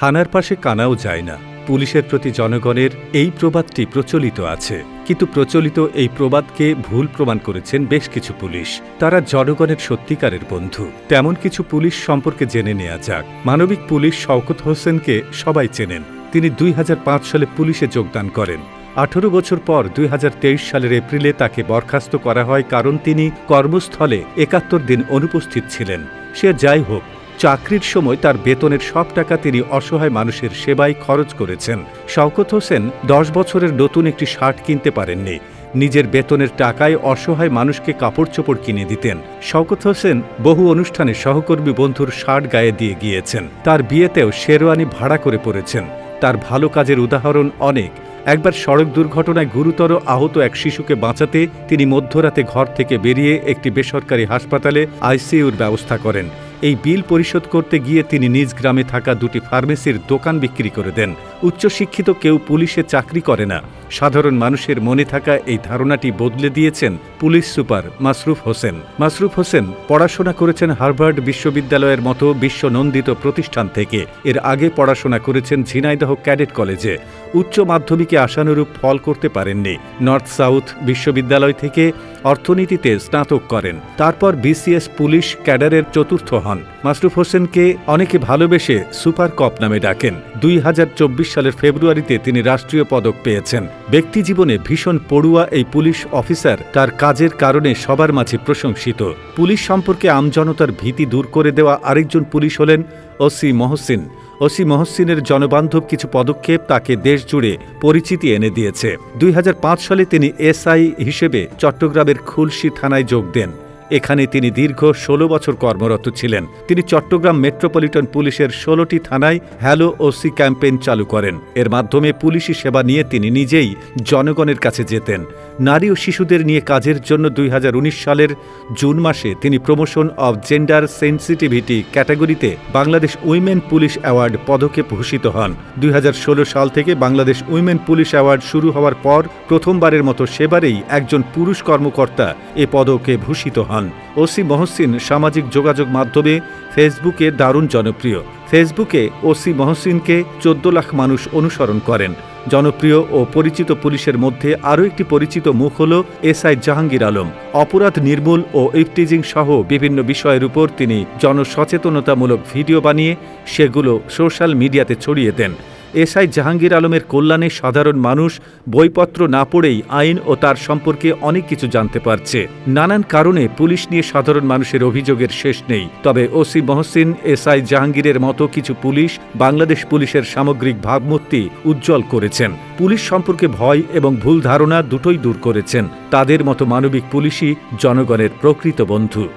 থানার পাশে কানাও যায় না। পুলিশের প্রতি জনগণের এই প্রবাদটি প্রচলিত আছে। কিন্তু প্রচলিত এই প্রবাদকে ভুল প্রমাণ করেছেন বেশ কিছু পুলিশ। তারা জনগণের সত্যিকারের বন্ধু। তেমন কিছু পুলিশ সম্পর্কে জেনে নেওয়া যাক। মানবিক পুলিশ শওকত হোসেনকে সবাই চেনেন। তিনি দুই হাজার পাঁচ সালে পুলিশে যোগদান করেন। আঠারো বছর পর দুই হাজার তেইশ সালের এপ্রিলে তাকে বরখাস্ত করা হয় কারণ তিনি কর্মস্থলে একাত্তর দিন অনুপস্থিত ছিলেন। সে যাই হোক চাকরির সময় তার বেতনের সব টাকা তিনি অসহায় মানুষের সেবায় খরচ করেছেন। শওকত হোসেন দশ বছরের নতুন একটি শার্ট কিনতে পারেননি। নিজের বেতনের টাকায় অসহায় মানুষকে কাপড় চোপড় কিনে দিতেন। শওকত হোসেন বহু অনুষ্ঠানে সহকর্মী বন্ধুর শার্ট গায়ে দিয়ে গিয়েছেন। তার বিয়েতেও শেরওয়ানি ভাড়া করে পড়েছেন। তার ভালো কাজের উদাহরণ অনেক। একবার সড়ক দুর্ঘটনায় গুরুতর আহত এক শিশুকে বাঁচাতে তিনি মধ্যরাতে ঘর থেকে বেরিয়ে একটি বেসরকারি হাসপাতালে আইসিইউর ব্যবস্থা করেন। এই বিল পরিশোধ করতে গিয়ে তিনি নিজ গ্রামে থাকা দুটি ফার্মেসির দোকান বিক্রি করে দেন। উচ্চশিক্ষিত কেউ পুলিশে চাকরি করে না। সাধারণ মানুষের মনে থাকা এই ধারণাটি বদলে দিয়েছেন পুলিশ সুপার মাসরুফ হোসেন। মাসরুফ হোসেন পড়াশোনা করেছেন হার্ভার্ড বিশ্ববিদ্যালয়ের মতো বিশ্বনন্দিত প্রতিষ্ঠান থেকে। এর আগে পড়াশোনা করেছেন ঝিনাইদহ ক্যাডেট কলেজে। উচ্চ মাধ্যমিকে আশানুরূপ ফল করতে পারেননি। নর্থ সাউথ বিশ্ববিদ্যালয় থেকে অর্থনীতিতে স্নাতক করেন। তারপর বিসিএস পুলিশ ক্যাডারের চতুর্থ হন। মাসরুফ হোসেনকে অনেকে ভালোবেসে সুপার কপ নামে ডাকেন। দুই হাজার চব্বিশ সালের ফেব্রুয়ারিতে তিনি রাষ্ট্রীয় পদক পেয়েছেন। ব্যক্তি জীবনে ভীষণ পড়ুয়া এই পুলিশ অফিসার তার কাজের কারণে সবার মাঝে প্রশংসিত। পুলিশ সম্পর্কে আমজনতার ভীতি দূর করে দেওয়া আরেকজন পুলিশ হলেন ওসি মহসিন। ওসি মহসিনের জনবান্ধব কিছু পদক্ষেপ তাকে দেশ জুড়ে পরিচিতি এনে দিয়েছে। দুই হাজার পাঁচ সালে তিনি এসআই হিসেবে চট্টগ্রামের খুলশি থানায় যোগ দেন। এখানে তিনি দীর্ঘ ১৬ বছর কর্মরত ছিলেন। তিনি চট্টগ্রাম মেট্রোপলিটন পুলিশের ষোলোটি থানায় হ্যালো ওসি ক্যাম্পেইন চালু করেন। এর মাধ্যমে পুলিশি সেবা নিয়ে তিনি নিজেই জনগণের কাছে যেতেন। নারী ও শিশুদের নিয়ে কাজের জন্য দুই হাজার উনিশ সালের জুন মাসে তিনি প্রমোশন অব জেন্ডার সেন্সিটিভিটি ক্যাটাগরিতে বাংলাদেশ উইমেন পুলিশ অ্যাওয়ার্ড পদকে ভূষিত হন। দুই হাজার ষোলো সাল থেকে বাংলাদেশ উইমেন পুলিশ অ্যাওয়ার্ড শুরু হওয়ার পর প্রথমবারের মতো সেবারেই একজন পুরুষ কর্মকর্তা এ পদকে ভূষিত হন। ওসি মহসিন সামাজিক যোগাযোগ মাধ্যমে ফেসবুকে দারুণ জনপ্রিয়। ফেসবুকে ওসি মহসিনকে চোদ্দ লাখ মানুষ অনুসরণ করেন। জনপ্রিয় ও পরিচিত পুলিশের মধ্যে আরও একটি পরিচিত মুখ হল এসআই জাহাঙ্গীর আলম। অপরাধ নির্মূল ও ইফটিজিং সহ বিভিন্ন বিষয়ের উপর তিনি জনসচেতনতামূলক ভিডিও বানিয়ে সেগুলো সোশ্যাল মিডিয়াতে ছড়িয়ে দেন। এসআই জাহাঙ্গীর আলমের কল্যাণে সাধারণ মানুষ, বইপত্র না পড়েই আইন ও তার সম্পর্কে অনেক কিছু জানতে পারছে। নানান কারণে পুলিশ নিয়ে সাধারণ মানুষের অভিযোগের শেষ নেই। তবে ওসি মহসিন, এসআই জাহাঙ্গীরের মতো কিছু পুলিশ বাংলাদেশ পুলিশের সামগ্রিক ভাবমূর্তি উজ্জ্বল করেছেন। পুলিশ সম্পর্কে ভয় এবং ভুল ধারণা দুটোই দূর করেছেন। তাদের মতো মানবিক পুলিশই জনগণের প্রকৃত বন্ধু।